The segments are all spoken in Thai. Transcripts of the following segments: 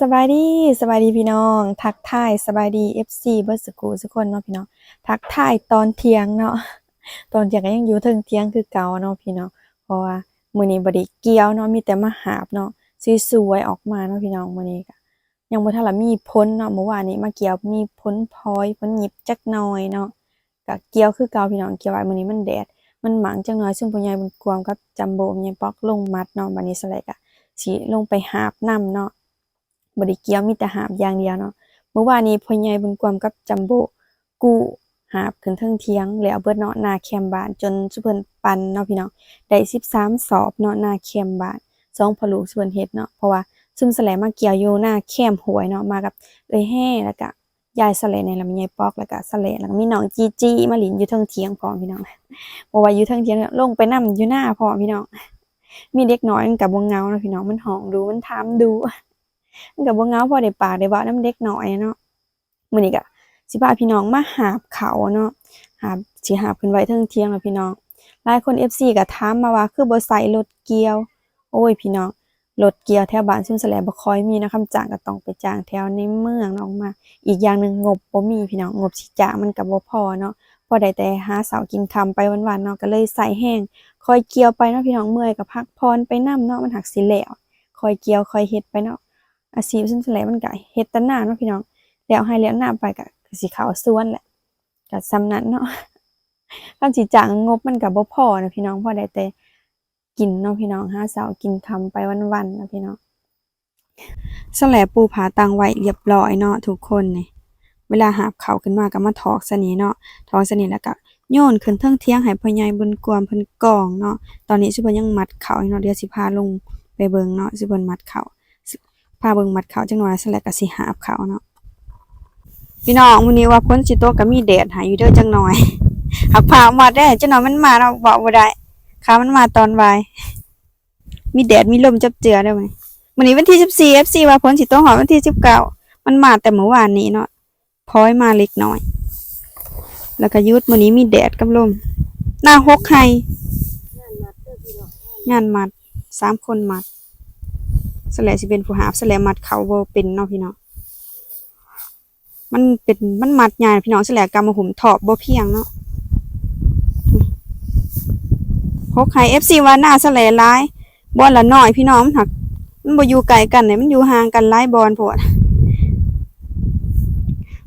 สบายดีสบายดีพี่น้อง ทักทายสบายดี FC เบิร์สกูทุกคนเนาะพี่น้องทักทายตอนเที่ยงเนาะตอนเที่ยงก็ยังอยู่เทิงเที่ยงคือเก่าเนาะพี่น้องเพราะว่ามื้อนี้บ่ได้เกี่ยวเนาะมีแต่มาหาบเนาะสวยๆออกมาเนาะพี่น้องมื้อนี้ก็ยังบ่ทันละมีพ้นเนาะเมื่อวานนี้มาเกี่ยวมีพ้นพลอยพ้นหยิบจักหน่อยเนาะก็เกี่ยวคือเก่าพี่น้องเกี่ยวไว้มื้อนี้มันแดด มันหมางจังหน่อยซึ่งพ่อใหญ่บุญกวางกับจัมโบ้ใหญ่ป๊อกลงมัดเนาะบัดนี้สไลก็สิลงไปหาบน้ำเนาะ บริเกียวมีแต่หาบอย่างเดียวเนาะเมื่อวานนี้พ่อใหญ่บุญกวามกับจัมโบกูหาบขึ้นเทิงเทียง แล้วเอาเบิดเนาะหน้าแคมบาน จนสุเพิ่นปันเนาะพี่น้องได้13สามสอบเนาะหน้าแคมบานสองพลูกสุเพิ่นเฮ็ดเนาะเพราะว่าซุมแสลมาเกี่ยวอยู่หน้าแคมหวยเนาะมากับเอ้ยแห่แล้วก็ยายแสลในลำไยปอกแล้วก็แสลแล้วก็มีน้องจีจีมาหลินอยู่เทิงเทียงพร้อมพี่น้องเพราะว่าอยู่เทิงเทียงเนี่ยลงไปนํอยู่หน้าพร้อมพี่น้องมีเด็กน้อยมันก็บ่เงาเนาะพี่น้องมันห้องดูมันถามดู มันก็บ่เงาพอได้ปากได้เว้านํเด็กน้อยเนาะมื้อนี้ก็สิพาพี่น้องมาหาบเขาเนาะหาบสิหาบขึ้นไว้เทิงเที่ยงแล้วพี่น้องหลายคน FC ก็ถามมาว่าคือบ่ใส่รถเกี่ยว โอ้ยพี่น้องรถเกียวแถวบ้านซุมแสลบ่ค่อยมีนะคำจ้างก็ต้องไปจ้างแถวในเมืองเนาะมา อีกอย่างหนึงงบบ่มีพี่น้องงบสิจ้างมันก็บ่พอเนาะพอได้แต่หาเสากินคำไปวันๆเนาะก็เลยใส่แห้งคอยเกี่ยวไปเนาะพี่น้องเมื่อยก็พักพรไปนํเนาะมันหักสิแล้วคอยเกี่ยวคอยเฮ็ดไปเนาะ อาชีพซึ่งแหละมันก็เฮ็ดแตหน้าเนาะพี่น้องแล้วให้แล้วหน้าไปก็ก็สิเข้าสวนแหละก็ซำนั้นเนาะคันสิจ้างงบมันก็บ่พอนะพี่น้องพอได้แต่กินเนาะพี่น้องหาเช้ากินค่ำไปวันๆนะพี่น้องสแลปูผาตังไว้เรียบร้อยเนาะทุกคนนี่เวลาหาบเขาขึ้นมาก็มาถอกซะนี่เนาะถอกซะนี่แล้วก็โยนขึ้นเทิงเทียงให้พ่อใหญ่บุญกวมเพิ่นกองเนาะตอนนี้สิเพิ่นยังมัดเขาเนาะเดี๋ยวสิพาลงไปเบิ่งเนาะสิเพิ่นมัดเขา พาเบิ่งมัดเขาจังหน่อยสแลกก็สิหาบเขาเนาะพี่น้องมื้อนี้ว่าพ้นสิตกก็มีแดดหาอยู่เด้อจังหน่อยหักพามาได้จังหน่อยมันมาเนาะบอกบ่ได้ขามันมาตอนบ่ายมีแดดมีลมจับเจือได้ไหมมื้อนี้วันที่14 FC ว่าพ้นสิตกหอวันที่19มันมาแต่เมื่อวานนี้เนาะพอยมาเล็กน้อย แล้วก็ยุดมื้อนี้มีแดดกับลมหน้าหกไห้งานมัดสามคนมัด สแลสิเป็นผู้หาบสแลมัดเขาเป็นเนาะพี่เน้องมันเป็นมันมัดใหญ่พี่น้องสแลกำมหุ่มถอบบ่เพียงเนาะพกให้ FC ว่าหน้าสแลหลายบอลละน้อยพี่น้องมันหักมันบ่อยู่ไกลกันเนี่ยมันอยู่ห่างกันหลายบอลโพด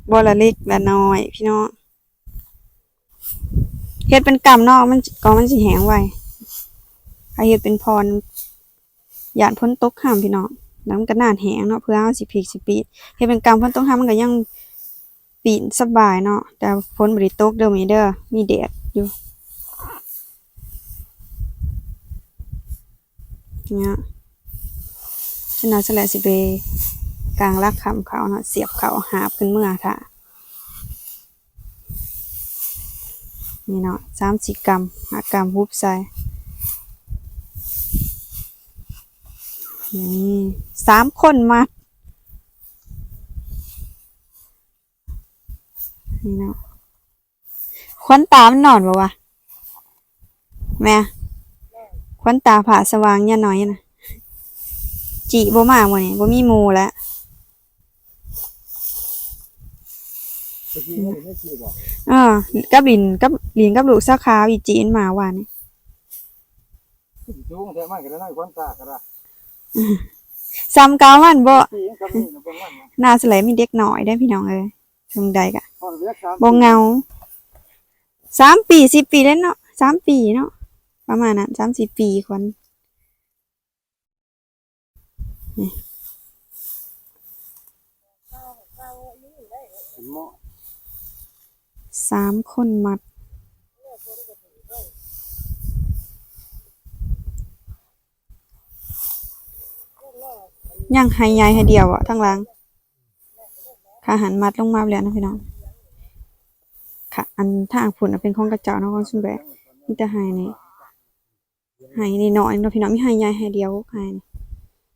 บอลละเล็กละน้อย พี่น้องเฮ็ดเป็นกำเนาะมันก็มันสิแหงไวถ้าเฮ็ดเป็นพร ยานพ้นตกห้ามพี่น้องแล้วมันก็นานแหงเนาะเพื่อเอาสิพริกสิปีดเฮ็ดเป็นกรรมพ้นตกห้ามมันก็ยังปีนสบายเนาะแต่พ้นบ่ได้ตกเด้อมีเด้อมีแดดอยู่เนี่ยฉะนั้นสแลสิไปกลางรักคำเขาเนาะเสียบเขาหาบขึ้นเมื่อค่ะนี่เนาะ30กรัมหากรัมฮุบใส่ นี่สามคนมานี่เนาะควันตามันนอนบ่วะแม่ควันตาผ่าสว่างอย่าน้อยนะจีบ่มาบ่นี่บ่มีหมู่แล้วตะกี้ไม่ได้ขี่บอกเออกับลินกับลินกับลูกสาวขาวอีจีนมาว่านี่สูงแต่มันก็ได้น้อยคนตาก็ได้ ซ้ำเกามันบ่ปีนกับนี่นะเป็นวันนะหน้าสลายมีเด็กน้อยได้อพี่น้องเอ้ยตรงใดกะพอเรียกสามบ่เหงาสามปีสี่ปีแล้วเนาะสามปีเนาะประมาณนั้นสามสี่ปีคนเหมาะสามคนมัด ยังให้ยายให้เดียวอะทั้งหลังขาหันมัดลงมาแล้วนะพี่น้อง ค่ะ อันทาอ่างผุนเป็นของกระเจ้าเนาะของชุนแบกมีแต่ให้นี่ให้นี่น้อยเนาะพี่น้องมีให้ยายให้เดียวให้นี่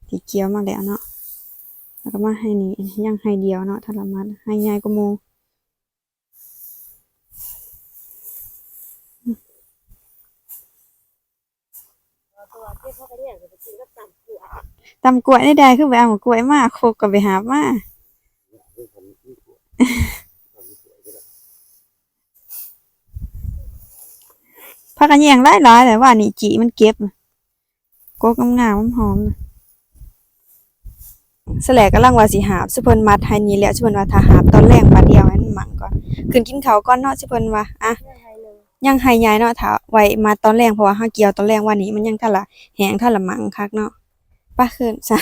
ที่เกียวมาแล้วเนาะแล้วก็มาให้นี่ยังให้เดียวเนาะถ้าละมัดให้ยายก็โมตัวเจ๊เขาก็เนี่ยจะไปกินกับ ตำกล้วยได้ได้คือไปเอากล้วยมาโคกก็ไปหามาพักกันแยงหลายๆแต่ว่านี่จีมันเก็บโกกงามๆหอมๆน่ะสแลกกำลังว่าสิหาบสุเพิ่นมัดให้นี่แหละสุเพิ่นว่าถ้าหาบตอนแรกบาดเดียวให้มันหมั่งก่อนขึ้นกินเขาก่อนเนาะสุเพิ่นว่าอะยังให้ยายเนาะถ้าไว้มาตอนแรกเพราะว่าเฮาเกี่ยวตอนแรกวันนี้มันยังทันละแหงทันละหมังคักเนาะ ป้าคืนซะ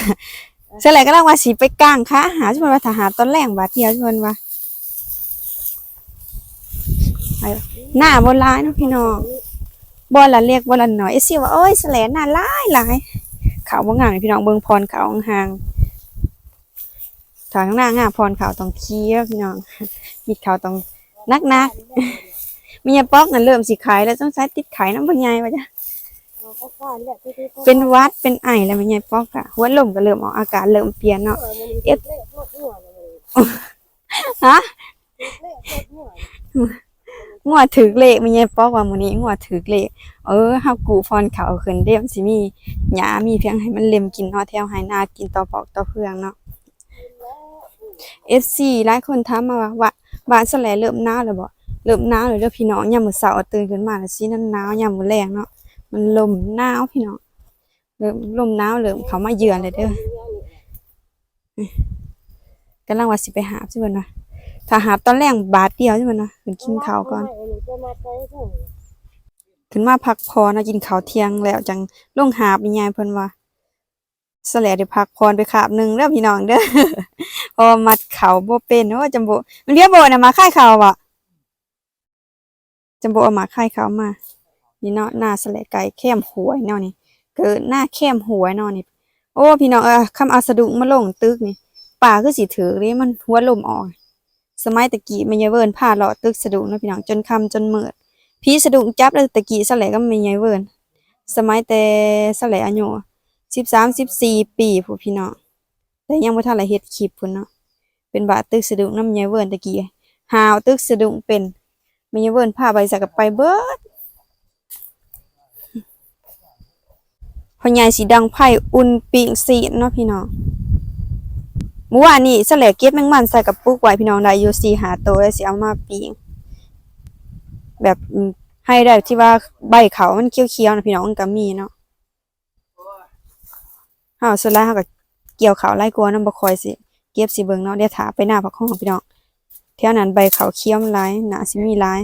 เสร็จแล้วก็ลังว่าสิไปก้างค้าหาชวนว่าถ้าหาตอนแรกบาดเดียวชวนว่าหน้าบ่หลายนะพี่น้องบ่ละเล็กบ่ละหน้อยเอซี่ว่าโอ้ยแสลหน้าหลายหลายเขาบ่งานพี่น้องเบิงพรเขาห่างทางหน้างาพรเขาต้องเคี้ยวพี่น้องมีเขาต้องนักๆมียป๊อกนั่นเริ่มสิขายแล้วต้องใช้ติดขายน้ำพันยายว่าจ้ะ เป็นหวัดเป็นไอแล้วมันยายป๊อกอะหัวลมก็เริ่มออกอาการเริ่มเปลี่ยนเนาะเอฟฮะงัวถือเลขมันยายป๊อกว่ามื้อนี้งัวถือเลขเออเฮากูฟอนเขาขึ้นเด้มนสิมีหญ้ามีเพียงให้มันเล็มกินเนาะแถวไหนากินต่อปอกต่อเพืองเนาะ FC หลายคนถามมาว่าว่าบ้านสแลเริ่มหนาวแล้วบ่เริ่มหนาวแล้วเด้อพี่น้องยามมื้อเช้าตื่นขึ้นมาแล้วสินั้นหนาวยามมื้อแลงเนาะ มันลมหนาวพี่น้องเริ่มลมหนาวเริ่มเขามาเยือนเลยเด้อกำลังว่าสิไปหาใช่เพิ่นว่าถ้าหาตอนแรกบาทเดียวใช่เพิ่นว่าขึ้นกินข้าวก่อน ขึ้นมาพักพรนะกินข้าวเที่ยงแล้วจังลงหาบอีหยังเพิ่นว่าสแลได้พักพรไปคาบหนึ่งเด้อพี่น้องเด้อพอมัดเขาโบเป็นโอ้จำบ่มันเรียกบ่น่ะมาค่ายเขาบ่จำบ่เอามาค่ายเขามา นี่เนาะหน้าสแลไก่แคมหวยเนาะนี่เกิดหน้าแคมหวยเนาะนี่ โอ้พี่น้องเออคำอาสะดุงมาลงตึกนี่ป่าคือสิถือเด้มันหัวลมออก สมัยตะกี้แม่ยายเวิร์นพาเลาะตึกสะดุงเนาะพี่น้องจนคำจนเมืดพี่สะดุงจับเลยตะกี้สแลก็ไม่ยายเวิร์นสมัยแต่สแลอายุสิบสามสิบสี่ปีผู้พี่น้องแต่ยังบ่ทันได้เฮ็ดคลิปพุ่นเนาะเป็นบาตึกสะดุงนำยายเวิร์นตะกี้หาวตึกสะดุงเป็นแม่ยายเวิร์นพาไปสักกับไปเบิด พ่อใหญ่สีดังไผ่อุ่นปิงสีเนาะพี่น้องเมื่อวานนี้สแลเก็บแมงมันใส่กับปุกไว้พี่น้องได้อยู่สี่หาตัวแล้วสิเอามาปิงแบบให้ได้ที่ว่าใบเขามันเขียวๆนะพี่น้องมันก็มีเนาะเฮาสุดแล้วเฮาก็เกี่ยวเขาไล่กลัวน้ำบ่คอยสิเก็บสิเบิ่งเนาะเดี๋ยวถาไปหน้าพักห้องพี่น้องแถวนั้นใบเขาเขียวมันหลายน่าสิมีหลาย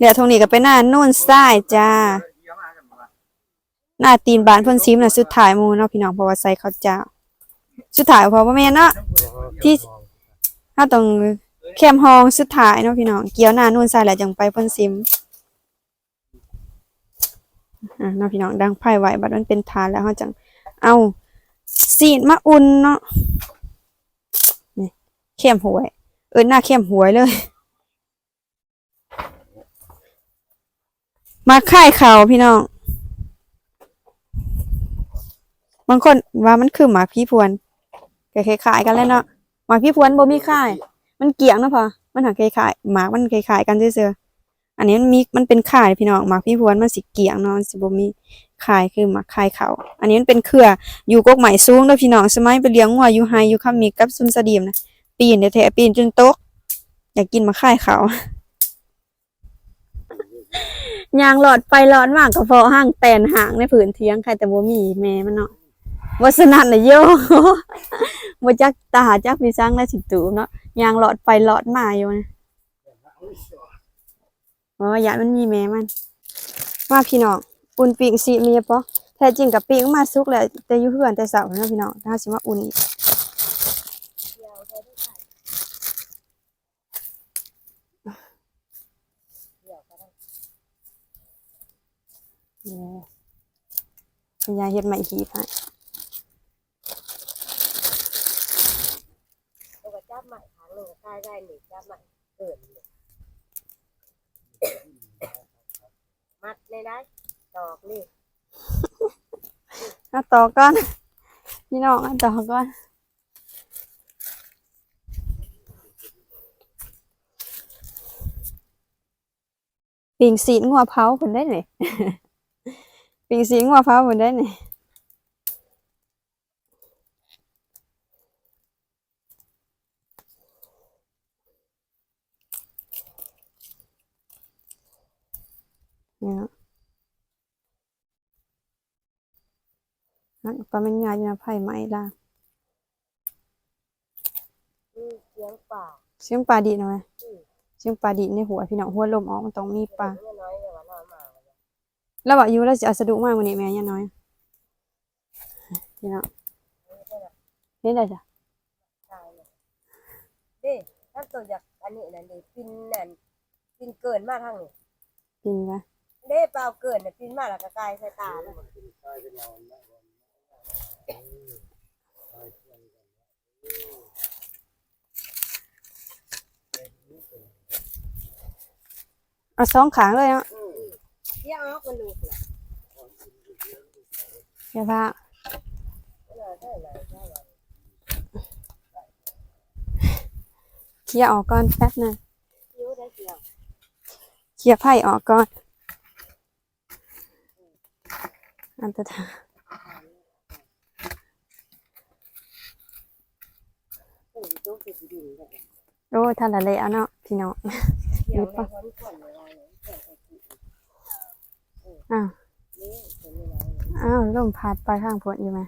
เดี๋ยวทางนี้ก็ไปหน้าโน่นซ้ายจ้า หน้าตีนบานเพิ่นซิมน่ะสุดท้ายหมูเนาะพี่น้องเพราะว่าใส่เขาวเจ้า สุดท้ายเพราะว่าแม่นเนาะที่ถ้าต้องแคมห้องสุดท้ายเนาะพี่น้องเกี่ยวหน้านู่นใส่แล้วจังไปเพ่นซิมอ่าเนาะพี่น้องดังไพ่ไว้บัดมันเป็นทานแล้วเฮาจังเอาซีดมาอุ่นเนาะนี่เข้มหวย เอิ้นหน้าเข้มหวยเลย มาค่ายเขาพี่น้อง บางคนว่ามันคือหมากพี่พวนก็คล้ายๆกันแล้วเนาะหมากพี่พวนบ่มีค่าย มันเกี่ยงเนาะพอมันหาคล้ายๆหมากมันคล้ายๆกันเซื่อๆอันนี้มันมีมันเป็นค่ายพี่น้องหมากพี่พวนมันสิเกี่ยงเนาะมันสิบ่มีค่ายคือหมากค่ายเขาอันนี้มันเป็นเครืออยู่กกใหม่สูงเด้อพี่น้องสมัยไปเลี้ยงงัวอยู่ไฮอยู่คำมีกับซุนสะดีมนะปีนแท้ๆปีนจนตกอยากกินหมาค่ายเขา ยางหลอดไปหลอดมากก็พอห้างแตนหางในผืนเทียงใครแต่บ่มีแม่มันเนาะวัสนันน่ะโยบ่จักตาจักพี่สร้างและสิตูเนาะยางหลอดไปหลอดมาอยู่นะเพราะว่าอยามันมีแม่มันมาพี่น้องอุ่นปีกสิมีปะแท้จริงกับปีกมาสุกแล้วแต่อยู่เพื่อนแต่เสาร์นะพี่น้องถ้าสิมาอุ่นอีกเนี่ย คุณยายเฮ็ดใหม่ทีให้แล้วก็จับใหม่ครั้งหนึ่งใช่ได้หนึ่งจับใหม่เกิดเลยมัดเลยได้ดอกนี่เอาต่อก่อนพี่น้องเอาต่อก่อนปิ่งสีนงัวเผาคนได้ไหน ปิงสิงว่าฟ้าหมดได้นี่เนี่ยเนาะนั่นก็มันงานอยู่นะไผ่ไหม้ล่ะอืมเสียงป่าเสียงปลาดีดหน่อยเสียงปลาดีดในหัวพี่น้องหัวลมออกมันต้องมีปลาเสียงน้อยๆเนี่ยว่าน้อยมากเลย แล้วบอกอยู่แล้วจะเอาสะดุกมากวันนี้แม่ย่าน้อยพี่น้องเล่นได้จ้ะตายเลยเด้ถ้าตัวจากอันนี้นั่นดิปินนั่นปินเกินมาทางนี้กินปะเด้เปล่าเกินน่ะปินมาแล้วก็กลายใส่ตาแล้วเอาสองขางเลยเนาะอืม เที่ยวออกมันลูกน่ะอย่าพาเออได้เลยได้เลยเคลียร์ออกก่อนแป๊บหนึงคิ้วได้เกี่ยวเคลียร์ไผ่ออกก่อนอันตรายโอ้ยต้องติดดินเลยโอ้ยท่านละเลยเอาเนาะพี่น้องเที่ยวได้พ้นฝนเลยเลยเกี่ยวกับที่ อ้าวนี่เป็นยังไงอ้าวลมพัดไปข้างพ้นอยู่ไหม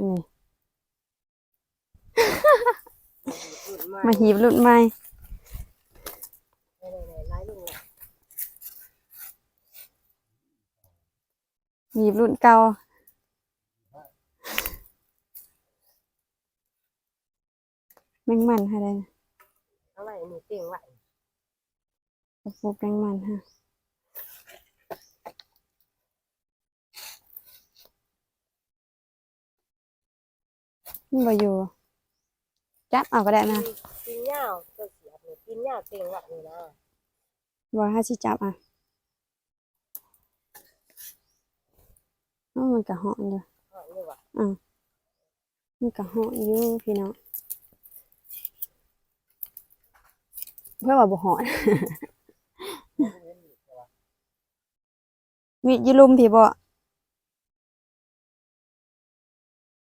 นี่พูดมามาหีบรุ่นใหม่ในในไล่ลุงเลยหีบรุ่นเก่าแม งมันให้ได้นะอะไรนี่เตียงไหวปลูกแมงมันฮะมันบ่อยู่จับเอาก็ได้นะปีนยาวตัวเสียบนี่ปีนยาวเตียงไหวนี่นะว่าถ้าสิจับอะเอ้ามันก็เหอนอยู่อ๋อนี่ว่ะมันก็เหอนอยู่พี่น้อง เพื่อว่าบ่เหอน มีดอยูลุมพี่บ่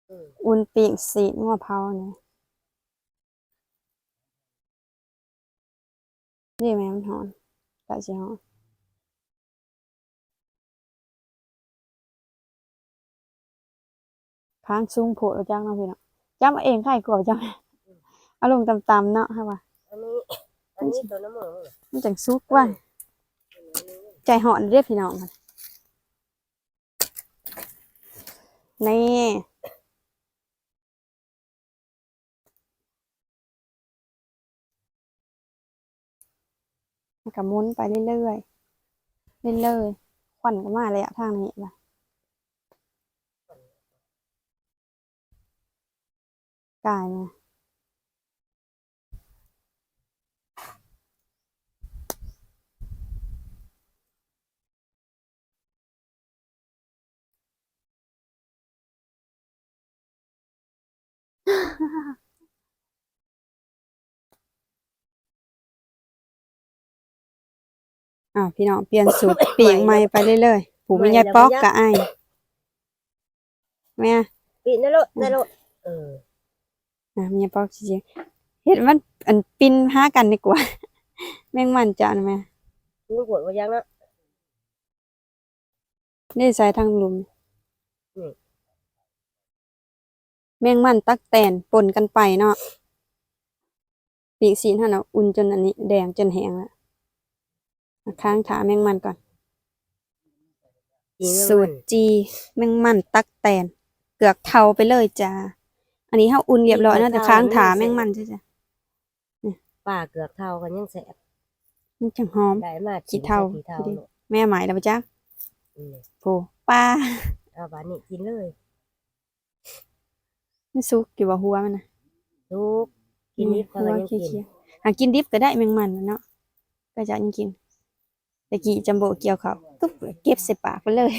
อืมอุ่นปีกสีดงัวเผาเนี่ยนี่แม่มันหอนกะสิหอนค้างสูงโผล่จังเนาะพี่เนาะจำเอาเองใครกลัวจังเอาลงต่ำๆเนาะค่ะว่าอันนี้ อันนี้ตัวน้ำมือมึงมันจังสุกว่าใจหอนเรียกพี่น้องมันนี่มันก็หมุนไปเรื่อยๆ เรื่อยๆ ควันก็มาระยะทางนี้ละกายมา อ่าพี่น้องเปลี่ยนสูตรปีกใหม่ไปเรื่อยๆผูกเป็นยายป๊อกกะไอ้ายแม่ปีนนะลูกนะลูกเอออะมียายป๊อกจริงๆเห็นมันอันปินหากันดีกว่า แม่งมันจะนะแม่มึงปวดว่ายังนะนี่ใส่ทางหลุม อืม แมงมันตักแตนปนกันไปเนาะปีกสีนั่นน่ะอุ่นจนอันนี้แดงจนแห้งแล้วอะค้างขาแมงมันก่อนปีนสูตรจีแมงมันตักแตน เกือกเทาไปเลยจ้าอันนี้เฮาอุ่นเรียบร้อยนะแต่ค้างขาแมงมันจ้ะจ้ะป่าเกือกเท่ากันยังแสบมันจังหอมได้มาขี้เถ้าขี้เท่าลูกแม่หมายแล้วปะจ๊ะอืมโอ้ป้าเอาบานนี้กินเลย มันสุกอยู่ว่าหัวมันนะลูกกินนิดเขาก็ยังกินเคี้ยวๆหากินดิบก็ได้แมงมันน่ะเนาะก็จะยังกินตะกี้จัมโบ้เกี่ยวเขาตุ๊บเก็บใส่ปากไปเลย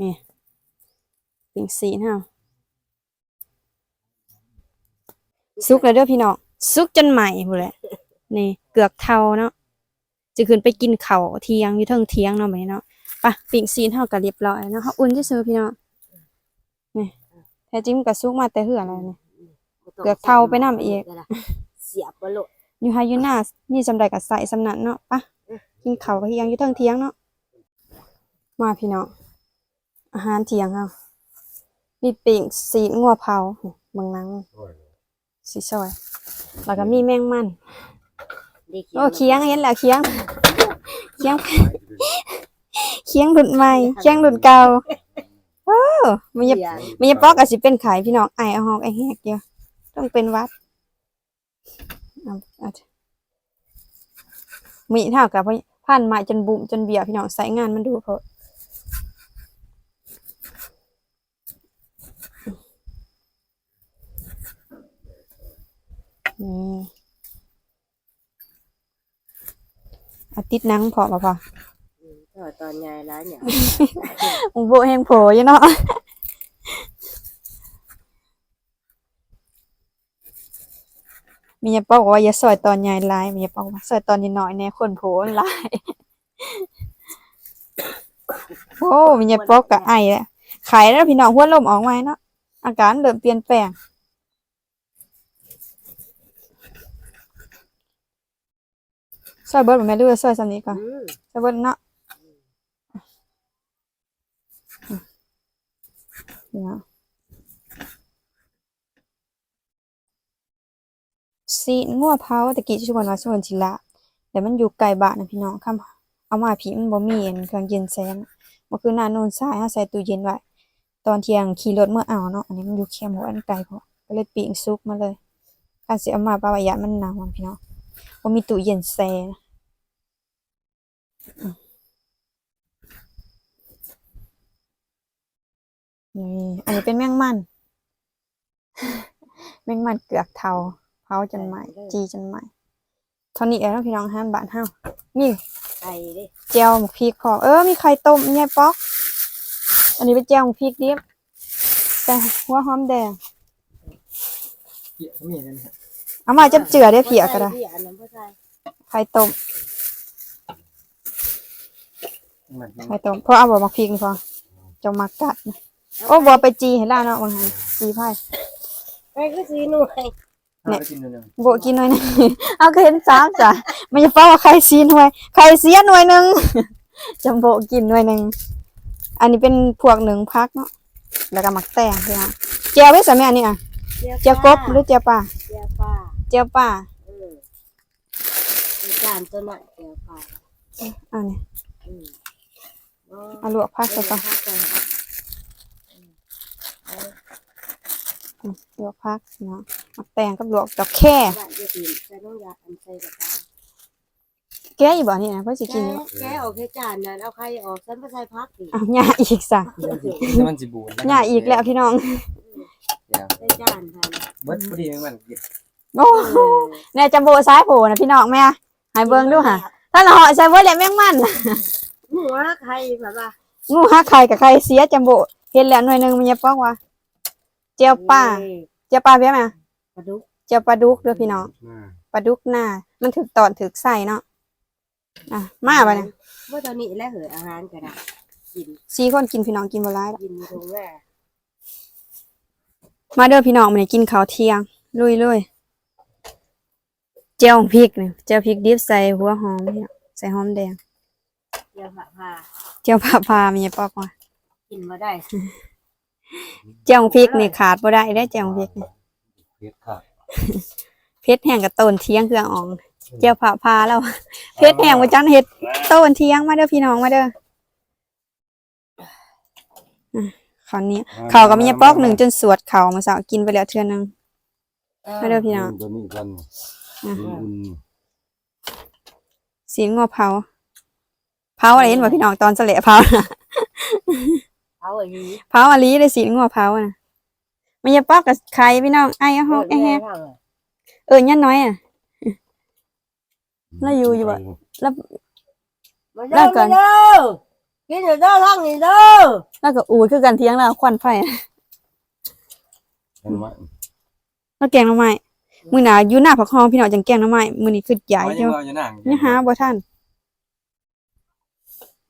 นี่ปิ่งสีเฮาสุกแล้วเด้อพี่น้องสุกจนใหม่พู้นแหละนี่เกือกเทาเนาะจะขึ้นไปกินข้าวเที่ยงอยู่เทิงเที่ยงเนาะบัดนี้เนาะไปะปิ่งซีนเฮาก็เรียบร้อยเนาะเฮาอุ่นซื่อๆพี่น้องนี่แท้จริงมันก็สุกมาแต่เหือแล้วนี่เกือกเท่าไปนำอีกเสียบบ่โลดอยู่ไฮยูน่านี่จำได้กับใส่สำนันเนาะปะกินข้าวกับเที่ยงอยู่เทิงเที่ยงเนาะมาพี่น้องอาหารเที่ยงเฮามีปิ่งสีนงัวเผาเมืองนังสีซอยแล้วก็มีแมงมันได้เขียโอ้เคียงเห็นแล้วเคียงเคียง เคียงรุ่นใหม่เคียงรุ่นเก่าโอ้มันจะเขียงมันจะปอกอาจสิเป็นไข่พี่น้องไอเอาหอกไอแหกเดียวต้องเป็นหวัดเอาเอามีเท่ากับพันไม้จนบุ่มจนเบี้ยวพี่น้องใส่งานมันดูเพอะนี่เอาติดหนังพอป่ะพออืมก็ ตอนยายร้านเนี่ยมึงโบแหงโผล่อยู่เนาะมีอย่าบอกว่าอย่าซอยตอนใหญ่หลายมีอย่าบอกว่าซอยตอนน้อยๆแน่คนโผล่มันหลายโอ้มีอย่าบอกกับไอแล้วขายแล้วพี่น้องหัวลมออกมาเนาะอาการเริ่มเปลี่ยนแปลงซอยเบิร์ดบ่แม่นดูว่าซอยสำนี้ก่อนอืมซอยเบิร์ดเนาะ เนาะสีงัวเผาตะกี้ชวนว่าชวนสิละแต่มันอยู่ไกลบ้านนะพี่น้องคำเอามาผีมันบ่มีอันเครื่องเย็นแสงเมื่อคืนหน้านูนสายเฮาใส่ตู้เย็นไว้ตอนเที่ยงขี่รถเมื่อเอาเนาะอันนี้มันอยู่แคมหัวอันไกลพอก็เลยปิ้งซุกมาเลยการสิเอามาปะวายะมันหนาวอะพี่น้องบ่มีตู้เย็นแช่นะอืม นี่อันนี้เป็นแมงมัน แมงมันเกือกเทาเผาจนไหม้จีจนไหม้เท่านี้เองเนาะพี่น้องห้ามบาทเฮานี่ไข่เด้เจียวหมกพริกพร้อมเออมีไข่ต้มยายป๊อก อันนี้เป็นเจียวหมกพริกดิบแต่หัวหอมแดงเกี่ยวมีนั่นฮะเอามาจับเจือได้เพียก็ได้เพียอันนั้นบ่ใส่ไข่ต้มมันไข่ต้มเพราะเอาบ่หมกพริกนี่พอจะมากัดนะ โอ้บ่ไปจีให้ล่าเนาะบางหันจีไผ่ไข่ก็สีหน่วยเนี่ยกินนึงบ่กินหน่อยหนึง เอาก็เห็นสามจ้ะมันจะเป้าว่าไข่ซีหน่วยไข่เสียหน่วยหนึงจำโบกินหน่วยหนึงอันนี้เป็นพวกหนึ่งพักเนาะแล้วก็หมักแตงพี่น้องเจียวไว้สมัยอันนี้อะเจียวกบหรือเจียวปลาเจียวปลาเจียวปลาเออมีจานตัวหน่อยเจียวปลาเอานี่อืมอ๋อเอาลวกพักไปก่อน พักก่อน อืม ลวกพักเนาะหมักแตงกับลวกดอกแค่ว่าจะกินใส่น้องยาอันใส่กับปลาแกะอยู่บ่นี่นะเพื่อสิกินอยู่แกะออกแค่จานนั้นเอาไข่ออกฉันไปใส่พักดิอ้าวย่าอีกสั่งมันสิบูดย่าอีกแล้วพี่น้องใส่จานทันเบิดพอดีมันกินโอ้โหเนี่ยจัมโบซ้ายโผล่นะพี่น้องแม่ใหายเบิ่งดูค่ะถ้าเราเหาะใส่เบิดแหละแม่งมันหัวไข่แบบว่างูฮักไข่กับไข่เสียจัมโบเห็นแล้วหน่วยหนึงมันจะป้องว่า เจียวปลาเจียวปลาเบี้ยไหมปลาดุกเจียวปลาดุกเด้อพี่น้องปลาดุกหน้า มันถึกตอนถึกใส่เนาะอะมาปะเนี่ยว่าตอนนี้แล้วเหยอาหารก็ได้กินสี่คนกินพี่น้องกินบ่หลายดอกกินตรงแม่มาเด้อพี่น้องมื้อนี้กินข้าวเที่ยง ลุยเลยเจียวพริกนี่เจียวพริกดิบใส่หัวหอมเนี่ยใส่หอมแดงเจียวผักผ้าเจียวผักพามีปอกว่ากินมาได้ เจียวพริกนี่ขาดบ่ได้ได้เจียวพริกนี่เผ็ดค่ะเพชรแห้งกับต้นเที่ยงเครื่องอ่องเจียวผักพาแล้ว เพชรแห้งมาจังเฮ็ดต้นเที่ยงมาเด้อพี่น้องมาเด้ออะคราวนี้ข้าวก็มีปอกหนึ่งจนสวดข้าวมาสาวกินไปแล้วเทื่อนึง มาเด้อพี่น้องตัวนี้กันอะอุ่นสีงัวเผาเผาอะไรเห็นบ่พี่น้องตอนเสละเผาน่ะเอาอย่างนี้เผาอะลีได้สีงัวเผาน่ะมันจะปอกกับไข่พี่น้องไอ้ฮอกไอ้แฮกเออยันน้อยอะ แล้วอยู่อยู่บ่แล้วมาแล้เด้อวก่อมานเด้อกินเด้อทั้งนี้เด้อแล้วก็อูดคือกันเที่ยงแล้วควันไฟเห็นว่าแล้วแกงหน่อไม้มื้อหน้าอยู่หน้าผักหอมพี่น้องจังแกงหน่อไม้มื้อนี้คือใหญ่เอาเด้ยังอเอาอยู่นั่งยังหาบ่ทัน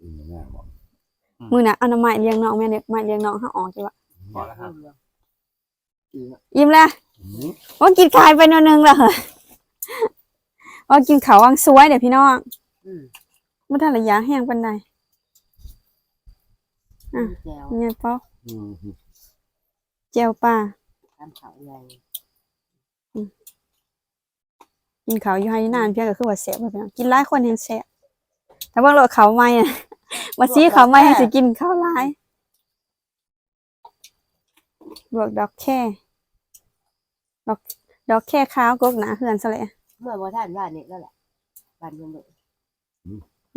อืมง่ายบอก มื้อหน้าเอาหน่อไม้เลี้ยงน้องแม่เด็กไม้เลี้ยงน้องเฮาออกจังว่าพอแล้วครับอิ่มแล้วอืมว่ากินคายไปหนอยนึงแล้วเหรอว่ากินข้าววังสวยเดี๋ยวพี่น้องอืมบ่ทันระยะแห้งปานใดอะแก้วเนี่ยเปาอืมแจ่วปลาตามเขาใหญ่กินข้าวอยู่ให้นานเพียงก็คือว่าแซ่บบ่พี่น้องกินหลายคนแฮงแซ่บแต่ว่าโลดข้าวใหม่อะ ว่าสิข้าวใหม่ให้สิกินข้าวหลายบวกดอกแค่ดอกดอกแค่ขาวกกหนาเฮือนซะแหละเมื่อวันท่านว่านี่แล้วแหละบ้านยังเด็ก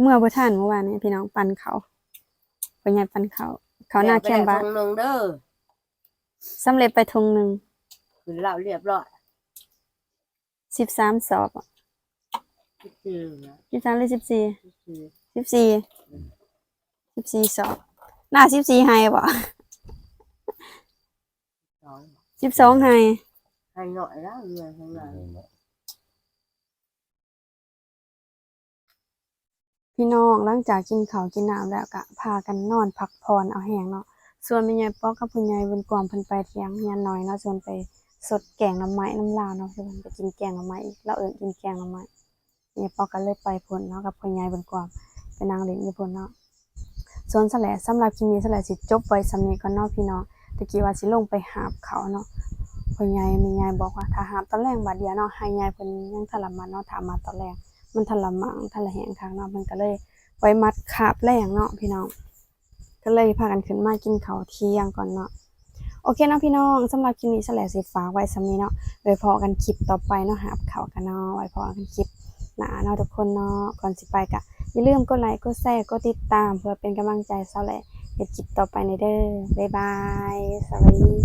เมื่อบ่ทันเมื่อวานนี้พี่น้องปั่นเขาไปใหญ่ปั่นเขา เขาหน้าแคมบ้านทงนึงเด้อสำเร็จไปทงหนึงคือเราเรียบร้อย13สอบอะคิดคือนะสิบสามหรือสิบสี่คิดคือสิบสี่ สิบสี่สอบหน้าสิบสี่ไฮบ่สองสิบสองไฮให้หน่อยแล้วเงินข้างหลังพี่น้องหลังจากกินข้าวกินน้ำแล้วก็พากันนอนพักผ่อนเอาแห้งเนาะส่วนแม่ยายป๊อกกับคุณยายบนกวางเพิ่นไปเที่ยงเฮียนน้อยเนาะส่วนไปสดแกงหน้ำไม้น้ำลาวเนาะคือเพิ่นไปกินแกงหน้ำไม้อีกเราเอิ้นกินแกงหน้ำไม้แม่ยายป๊อกก็เลยไปพุ่นเนาะกับคุณยายบนกวางไปนั่งเล่นอยู่พุ่นเนาะ ส่วนสแลสำหรับคลิปนี้สแลสิจบไว้สำนี้ก่อนเนาะพี่น้องตะกี้ว่าสิลงไปหาบเขาเนาะพ่อใหญ่แม่ใหญ่บอกว่าถ้าหาบตอนแรกบาดเดียวเนาะให้ยายเพิ่นยังทะละมันเนาะถามมาตอนแรกมันทะละมังทะละแหงคักเนาะมันก็เลยไว้มัดขาบแรงเนาะพี่น้องก็เลยพากันขึ้นมากินข้าวเที่ยงก่อนเนาะโอเคเนาะพี่น้องสำหรับคลิปนี้แสลสิฝาไว้สำนี้เนาะไว้พอกันคลิปต่อไปเนาะหาบข้าวกันเนาะไว้พอกันคลิปหนาเนาะทุกคนเนาะก่อนสิไปก็ อย่าลืมกดไลค์กดแชร์กดติดตาม เพื่อเป็นกำลังใจเสาแหละเฮ็ดคลิปต่อไปในเด้อบ๊ายบาย สวัสดี